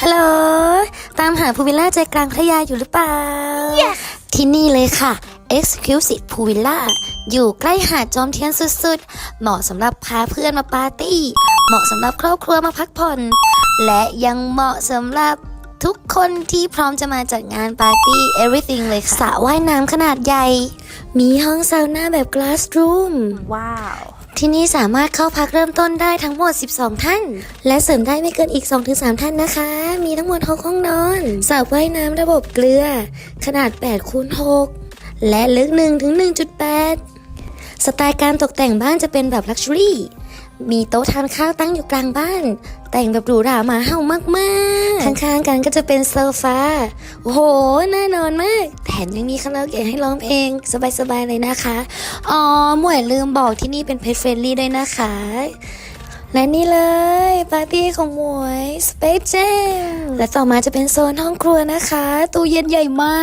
ฮัลโหล ตามหาพูวิลล่าใจกลางพัทยาอยู่หรือเปล่า yes. ที่นี่เลยค่ะ Exclusive Pool Villa อยู่ใกล้หาดจอมเทียนสุดๆ เหมาะสำหรับพาเพื่อนมาปาร์ตี้ เหมาะสำหรับครอบครัวมาพักผ่อน และยังเหมาะสำหรับทุกคนที่พร้อมจะมาจัดงานปาร์ตี้ everything เลยค่ะสระว่ายน้ำขนาดใหญ่ มีห้องซาวน่าแบบ glass room ว้าว ที่นี่สามารถเข้าพักเริ่มต้นได้ทั้งหมด 12 ท่าน และเสริมได้ไม่เกินอีก 2-3 ท่านนะคะ มีทั้งหมด6ห้องนอนสระว่ายน้ำระบบเกลือ ขนาด8คูณ6และลึก1-1.8 สไตล์การตกแต่งบ้านจะเป็นแบบลักชัวรี่ มีโต๊ะทานข้าวตั้งอยู่กลางบ้าน แต่งแบบหรูหราหมาเห่ามากๆ ข้างๆกันก็จะเป็นโซฟาโอ้โหน่านอนมาก แถมยังมีคาราโอเกะให้ร้องเพลงสบายๆเลยนะคะ อ๋อ หมวยลืมบอกที่นี่เป็นเพจเฟรนลี่ด้วยนะคะ และนี่เลยปาร์ตี้ของหมวย Space Jam และต่อมาจะเป็นโซนห้องครัวนะคะ ตู้เย็นใหญ่มา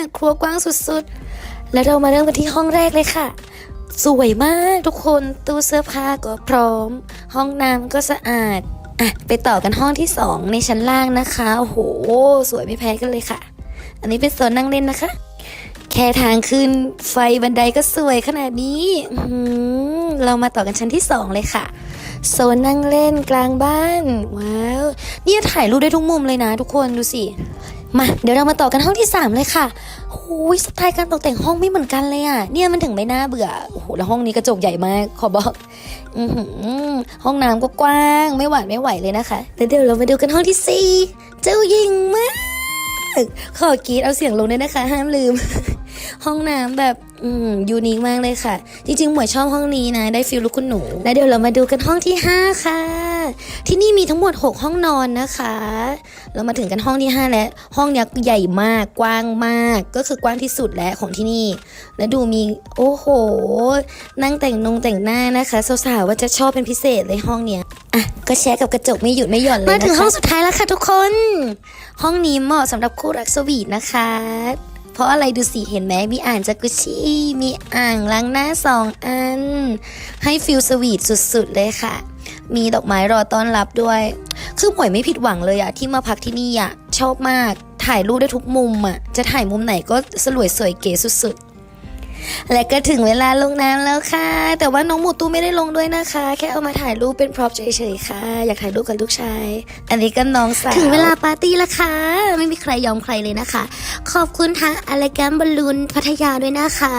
ก ครัวกว้างสุดๆ แล้วเรามาเริ่มกันที่ห้องแรกเลยค่ะ สวยมากทุกคนตู้เสื้อผ้าก็พร้อม ห้องน้ำก็สะอาดอะไปต่อกันห้องที่สองในชั้นล่างนะคะโอ้โหสวยไม่แพ้กันเลยค่ะ อันนี้เป็นโซนนั่งเล่นนะคะ แค่ทางขึ้นไฟบันไดก็สวยขนาดนี้หือเรามาต่อกันชั้นที่สองเลยค่ะโซนนั่งเล่นกลางบ้าน ว้าว นี่ยถ่ายรูปได้ทุกมุมเลยนะ ทุกคนดูสิ มาเดี๋ยวเรามาต่อกันห้องที่ 3 เลยค่ะโอ้ยสไตล์การตกแต่งห้องไม่เหมือนกันเลยอะ เนี่ยมันถึงไม่น่าเบื่อโอ้โหแล้วห้องนี้กระจกใหญ่มากขอบอกอืห้องน้ำก็กว้างไม่หวาดไม่ไหวเลยนะคะแล้วเดี๋ยวเรามาดูกันห้องที่สี่เจ้าหญิงมากขอกรีดเอาเสียงลงด้วยนะคะ ห้ามลืม ห้องน้ำแบบอืมยูนิคมากเลยค่ะ จริงๆหมวยชอบห้องนี้นะ ได้ฟิลลูกคุณหนู แล้วเดี๋ยวเรามาดูกันห้องที่ 5 ค่ะ ที่นี่มีทั้งหมด 6 ห้องนอนนะคะ เรามาถึงกันห้องที่ 5 แล้ว ห้องเนี้ยใหญ่มากกว้างมาก ก็คือกว้างที่สุดแล้วของที่นี่ แล้วดูมีโอ้โห นั่งแต่งนงแต่งหน้านะคะสาวๆว่าจะชอบเป็นพิเศษเลยห้องเนี้ยอะก็แชร์กับกระจกไม่หยุดไม่หย่อนเลยมาถึงห้องสุดท้ายแล้วค่ะทุกคน ห้องนี้เหมาะสำหรับคู่รักสวีทนะคะเพราะอะไรดูสิเห็นไหมมีอ่างจากุชิมีอ่างล้างหน้าสองอัน ให้ฟิลสวีทสุดๆเลยค่ะ มีดอกไม้รอต้อนรับด้วย คือหมวยไม่ผิดหวังเลยอะที่มาพักที่นี่อะชอบมาก ถ่ายรูปได้ทุกมุมอะจะถ่ายมุมไหนก็สลวยสวยเก๋สุดๆ และก็ถึงเวลาลงน้ำแล้วค่ะ แต่ว่าน้องหมูตู้ไม่ได้ลงด้วยนะคะ แค่เอามาถ่ายรูปเป็นพร็อพเฉยๆค่ะ อยากถ่ายรูปกับลูกชาย อันนี้ก็น้องสาวถึงเวลาปาร์ตี้แล้วค่ะ ไม่มีใครยอมใครเลยนะคะ ขอบคุณทางอ l ล g a n บอลลูนพัทยาด้วยนะคะ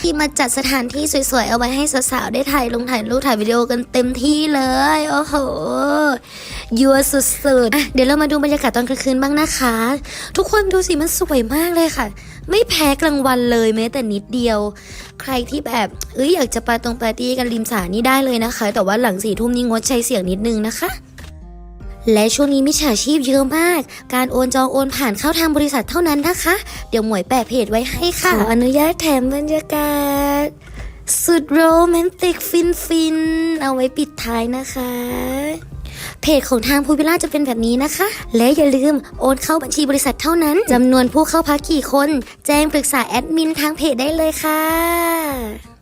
ที่มาจัดสถานที่สวยๆ เอาไว้ให้สาวๆ ได้ถ่ายลงถ่ายรูปถ่ายวิดีโอกันเต็มที่เลย โอ้โหยัวสุดๆ เดี๋ยวเรามาดูบรรยากาศตอนกลางคืนบ้างนะคะ ทุกคนดูสิมันสวยมากเลยค่ะ ไม่แพ้กลางวันเลยแม้แต่นิดเดียว ใครที่แบบเอ้ยอยากจะไปตรงปาร์ตี้กันริมสระนี่ได้เลยนะคะ แต่ว่าหลังสี่ทุ่มนี่งดใช้เสียงนิดนึงนะคะและช่วงนี้มิจฉาชีพเยอะมาก การโอนจองโอนผ่านเข้าทางบริษัทเท่านั้นนะคะ เดี๋ยวหมวยแปะเพจไว้ให้ค่ะ ขออนุญาตแถมบรรยากาศ สุดโรแมนติกฟินฟินเอาไว้ปิดท้ายนะคะ เพจของทางพูวิลล่าจะเป็นแบบนี้นะคะ และอย่าลืมโอนเข้าบัญชีบริษัทเท่านั้นจำนวนผู้เข้าพักกี่คน แจ้งปรึกษาแอดมินทางเพจได้เลยค่ะ